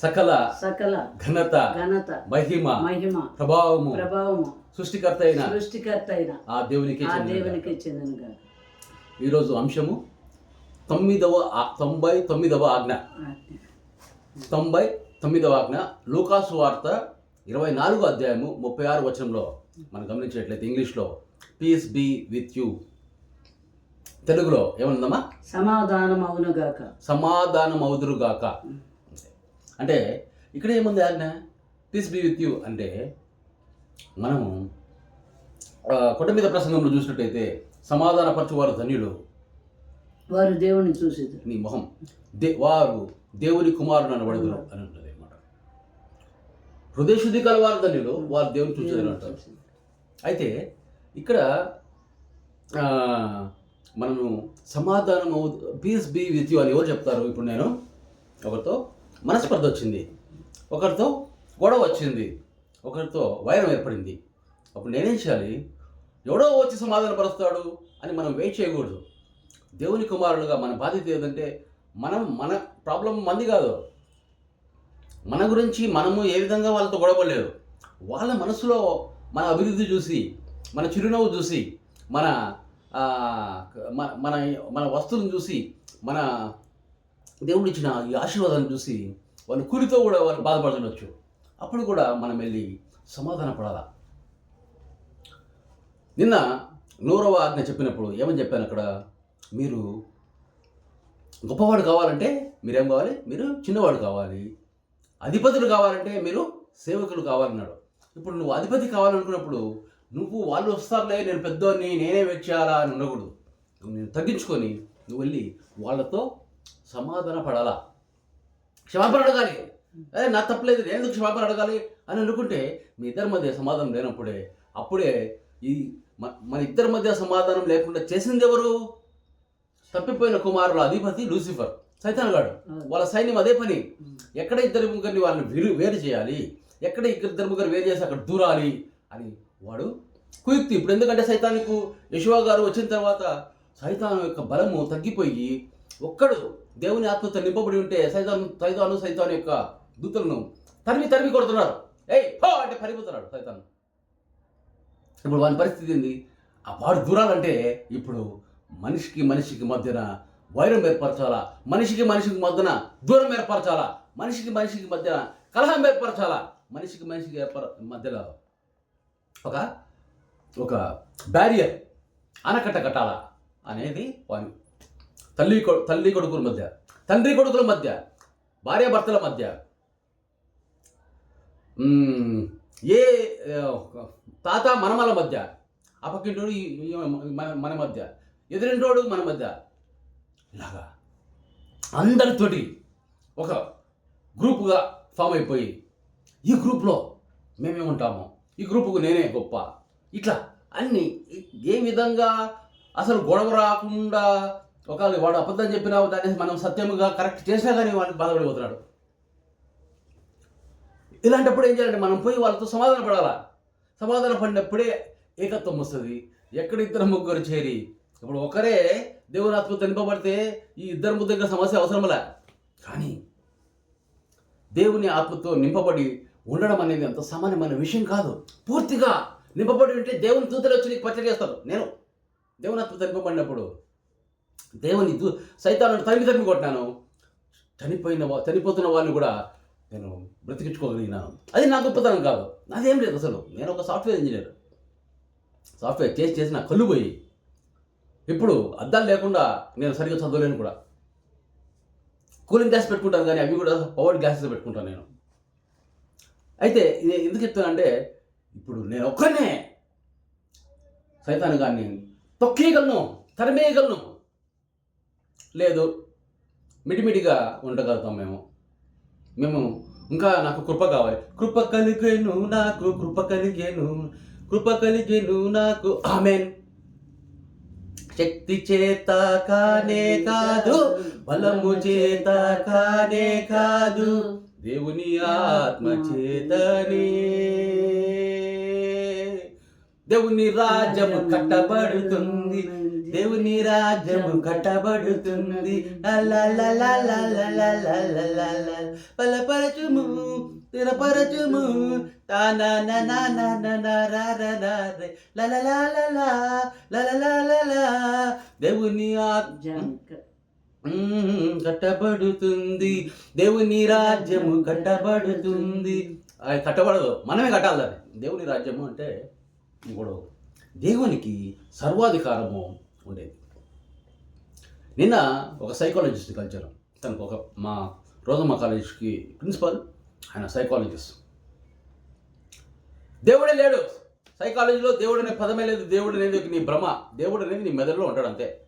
సకల సకల ఘనత ఘనత మహిమ మహిమ ప్రభావము ప్రభావము సృష్టికర్త అయిన సృష్టికర్త అయిన ఆ దేవునికి ఆ. దేవునికి చెందినగా ఈరోజు అంశము తొమ్మిదవ తొంభై తొమ్మిదవ ఆజ్ఞ. తొంభై తొమ్మిదవ ఆజ్ఞ లూకాసు వార్త ఇరవై నాలుగో అధ్యాయము ముప్పై ఆరు వచనంలో మనం గమనించినట్లయితే ఇంగ్లీష్లో పీస్ బీ విత్ యూ తెలుగులో ఏమన్నదమ్మా? సమాధానం అవునుగాక సమాధానం అవుదురుగాక అంటే ఇక్కడ ఏముంది ఆజ్ఞ? పీస్ బీ విత్ యూ అంటే మనము ఆ, కొండ మీద ప్రసంగంలో చూసినట్టయితే సమాధానపరచువారు ధన్యులు. వారు దేవుని చూసేది నీ మొహం. దే వారు దేవుని కుమారుడు అనబడదురు అని ఉంటుంది అనమాట హృదయశుద్ధి కలవారు ధన్యులు వారు దేవుని చూసేదని అంటారు. అయితే ఇక్కడ మనము సమాధానం పీస్ బీ విత్ యూ అని ఎవరు చెప్తారు? ఇప్పుడు నేను ఒకరితో మనస్పర్ధ వచ్చింది. ఒకరితో గొడవ వచ్చింది. ఒకరితో వైరం ఏర్పడింది. అప్పుడు నేనేం చేయాలి? ఎవడో వచ్చి సమాధాన పరుస్తాడు అని మనం వెయిట్ చేయకూడదు. దేవుని కుమారులుగా మన బాధ్యత ఏదంటే మనం మన ప్రాబ్లం మంది కాదు. మన గురించి మనము ఏ విధంగా వాళ్ళతో గొడవలేదు వాళ్ళ మనసులో మన అభివృద్ధి చూసి మన చిరునవ్వు చూసి మన మన మన మన వస్తువులను చూసి మన దేవుడిచ్చిన ఈ ఆశీర్వాదాన్ని చూసి వాళ్ళు కూలితో కూడా వాళ్ళు బాధపడుతుండొచ్చు. అప్పుడు కూడా మనం వెళ్ళి సమాధాన పడాలా? నిన్న నూరవ ఆజ్ఞ చెప్పినప్పుడు ఏమని చెప్పాను అక్కడ? మీరు గొప్పవాడు కావాలంటే మీరేం కావాలి? మీరు చిన్నవాడు కావాలి. అధిపతులు కావాలంటే మీరు సేవకులు కావాలన్నాడు. ఇప్పుడు నువ్వు అధిపతి కావాలనుకున్నప్పుడు నువ్వు వాళ్ళు వస్తారులే నేను పెద్దోని నేనే వచ్చారా అని ఉండకూడదు నువ్వు నేను తగ్గించుకొని నువ్వు వెళ్ళి వాళ్ళతో సమాధాన పడాలా? క్షమాపణ అడగాలి. అదే నా తప్పలేదు నేను ఎందుకు క్షమాపణ అడగాలి అని అనుకుంటే మీ ఇద్దరి మధ్య సమాధానం లేనప్పుడే అప్పుడే ఈ మన ఇద్దరి మధ్య సమాధానం లేకుండా చేసింది ఎవరు? తప్పిపోయిన కుమారుల అధిపతి లూసిఫర్ సైతానగాడు వాళ్ళ సైన్యం అదే పని. ఎక్కడ ఇద్దరు ముగ్గురిని వాళ్ళని వేరు వేరు చేయాలి? ఎక్కడ ఇద్దరు ముగ్గురు వేరు చేసి అక్కడ దూరాలి? అని వాడు కుయుక్తి. ఇప్పుడు ఎందుకంటే సైతానికి యశువా గారు వచ్చిన తర్వాత సైతాను యొక్క బలము తగ్గిపోయి ఒక్కడు దేవుని ఆత్మతో నింపబడి ఉంటే సైతాను సైతాను సైతాను యొక్క దూతలను తరిమి తరిమి కొడుతున్నారు. ఏయ్ హో అంటే పరిపోతున్నాడు సైతాను. ఇప్పుడు వాని పరిస్థితి ఏంది? ఆ వాడు దూరాలంటే ఇప్పుడు మనిషికి మనిషికి మధ్యన వైరం ఏర్పరచాలా? మనిషికి మనిషికి మధ్యన దూరం ఏర్పరచాలా? మనిషికి మనిషికి మధ్యన కలహం ఏర్పరచాలా? మనిషికి మనిషికి ఏర్పర మధ్యలో ఒక ఒక బ్యారియర్ ఆనకట్ట కట్టాలా? అనేది వాని తల్లి తల్లి కొడుకుల మధ్య తండ్రి కొడుకుల మధ్య భార్యాభర్తల మధ్య. ఏ తాత మనమల మధ్య ఆ మన మధ్య ఎదురింటోడు మన మధ్య. ఇలాగా అందరితోటి ఒక గ్రూపుగా ఫామ్ అయిపోయి ఈ గ్రూప్లో మేమే ఉంటాము. ఈ గ్రూపుకు నేనే గొప్ప. ఇట్లా అన్ని ఏ విధంగా అసలు గొడవ రాకుండా ఒకవేళ వాడు అబద్ధం చెప్పినా దాన్ని మనం సత్యముగా కరెక్ట్ చేసినా కానీ వాడికి బాధపడిపోతున్నాడు. ఇలాంటప్పుడు ఏం చేయాలంటే మనం పోయి వాళ్ళతో సమాధాన పడాలా? సమాధాన పడినప్పుడే ఏకత్వం వస్తుంది. ఎక్కడ ఇద్దరు ముగ్గురు చేరి? ఇప్పుడు ఒకరే దేవుని ఆత్మ నింపబడితే ఈ ఇద్దరు ముగ్గురు సమస్య అవసరంలే కానీ దేవుని ఆత్మతో నింపబడి ఉండడం అనేది అంత సామాన్యమైన విషయం కాదు. పూర్తిగా నింపబడి ఉంటే దేవుని దూతలు వచ్చి నీకు పచ్చడి చేస్తారు. నేను దేవుని ఆత్మ నింపబడినప్పుడు దేవుని దూ సైతాను తరిమి తరిమి కొట్టినాను. చనిపోయిన వా- చనిపోతున్న వాళ్ళని కూడా నేను బ్రతికించుకోగలిగినాను. అది నా గొప్పతనం కాదు. నాదేం లేదు అసలు. నేను ఒక సాఫ్ట్వేర్ ఇంజనీర్. సాఫ్ట్వేర్ చేసి చేసి నా కళ్ళు పోయి. ఇప్పుడు అద్దాలు లేకుండా నేను సరిగ్గా చదవలేను కూడా. కూలింగ్ గ్యాస్ పెట్టుకుంటాను కానీ అవి కూడా పవర్ గ్యాసెస్ పెట్టుకుంటాను నేను. అయితే నేను ఎందుకు చెప్తానంటే ఇప్పుడు నేను ఒక్కనే సైతాను గారిని తొక్కేయగలను తరిమేయగలను. లేదు. మిటిమిటిగా ఉండగలుగుతాం మేము. మేము ఇంకా నాకు కృప కావాలి. కృప కలిగేను నాకు కృప కలిగేను కృప కలిగేను నాకు ఆమెన్. శక్తి చేత కానే కాదు బలము చేత కానే కాదు దేవుని ఆత్మ చేతనే. దేవుని రాజ్యము కట్టబడుతుంది. దేవుని రాజ్యము కట్టబడుతున్నది బలపరచుము స్థిరపరచుము దేవుని కట్టబడుతుంది దేవుని రాజ్యము కట్టబడుతుంది కట్టబడదు మనమే కట్టాలి దేవుని రాజ్యము అంటే ఇప్పుడు దేవునికి సర్వాధికారము ఉండేది. నిన్న ఒక సైకాలజిస్ట్ కలిచాను తనకు ఒక మా రోజమ్మ కాలేజ్కి ప్రిన్సిపల్ ఆయన సైకాలజిస్ట్ దేవుడే లేడు. సైకాలజీలో దేవుడు అనే పదమే లేదు. దేవుడు అనేది నీ భ్రమ. దేవుడు అనేది నీ మెదడులో ఉంటాడు అంతే.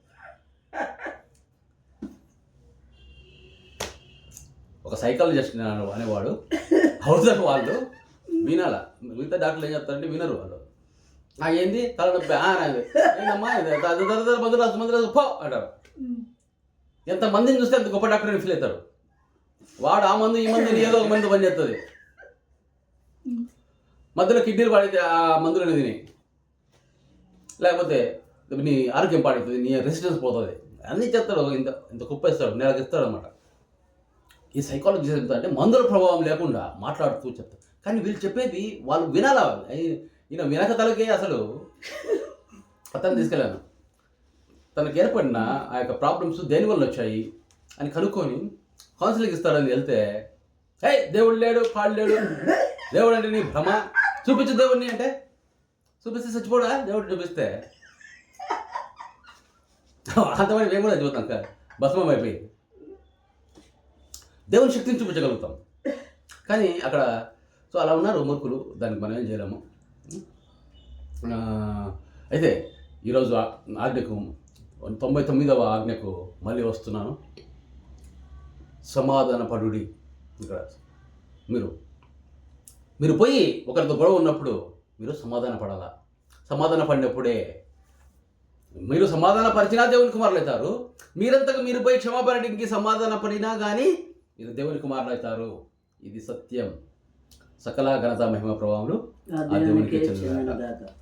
ఒక సైకాలజిస్ట్ అనేవాడు. అవసరం వాళ్ళు వినాల. మిగతా డాక్టర్లు ఏం చెప్తారంటే వినరు వాళ్ళు. ఏంది తలనొప్పి ఆ నాది. ఏందమ్మా ఇది ద- ద- ద- ద- మందు రాసు మందు రాసు పో అంటారు ఎంత మందిని చూస్తే అంత గొప్ప డాక్టర్ ఫీల్ అవుతారు వాడు ఆ మందు ఈ మందు ఏదో ఒక మందు పని చేస్తుంది మధ్యలో కిడ్నీలు పాడైతే ఆ మందులు తిని లేకపోతే నీ ఆరోగ్యం పాడవుతుంది నీ రెసిస్టెన్స్ పోతుంది అన్నీ చెప్తాడు ఇంత ఇంత కుప్పేస్తాడు నెలకు ఇస్తాడు అనమాట ఈ సైకాలజీ అంటే మందుల ప్రభావం లేకుండా మాట్లాడుతూ చెప్తారు కానీ వీళ్ళు చెప్పేది వాళ్ళు వినాలా ఈయన మినక తలకే అసలు అతను తీసుకెళ్ళాను. తనకు ఏర్పడిన ఆ యొక్క ప్రాబ్లమ్స్ దేనివల్ల వచ్చాయి అని కనుక్కొని కౌన్సిలింగ్ ఇస్తాడని వెళ్తే హే దేవుడు లేడు పాడు లేడు. దేవుడు అంటే నీ భ్రమ. చూపించు దేవుడిని అంటే చూపిస్తే చచ్చిపోడా? దేవుడు చూపిస్తే. అంతమంది మేము కూడా చూద్దాం కదా భస్మం అయిపోయి. దేవుని శక్తిని చూపించగలుగుతాం. కానీ అక్కడ సో అలా ఉన్నారు మూర్ఖులు. దానికి మనం ఏం చేయలేము. అయితే ఈరోజు ఆజ్ఞకు తొంభై తొమ్మిదవ ఆజ్ఞకు మళ్ళీ వస్తున్నాను. సమాధాన పడుడి ఇక్కడ. మీరు మీరు పోయి ఒకరితో గొడవ ఉన్నప్పుడు మీరు సమాధాన పడాలా? సమాధాన పడినప్పుడే మీరు సమాధాన పరిచినా దేవుని కుమారులు అవుతారు. మీరంతకు మీరు పోయి క్షమాపణకి సమాధాన పడినా కానీ మీరు దేవుని కుమారులు అవుతారు. ఇది సత్యం. సకల ఘనత మహిమ ఆ ఆ దేవునికే. చెందినగాక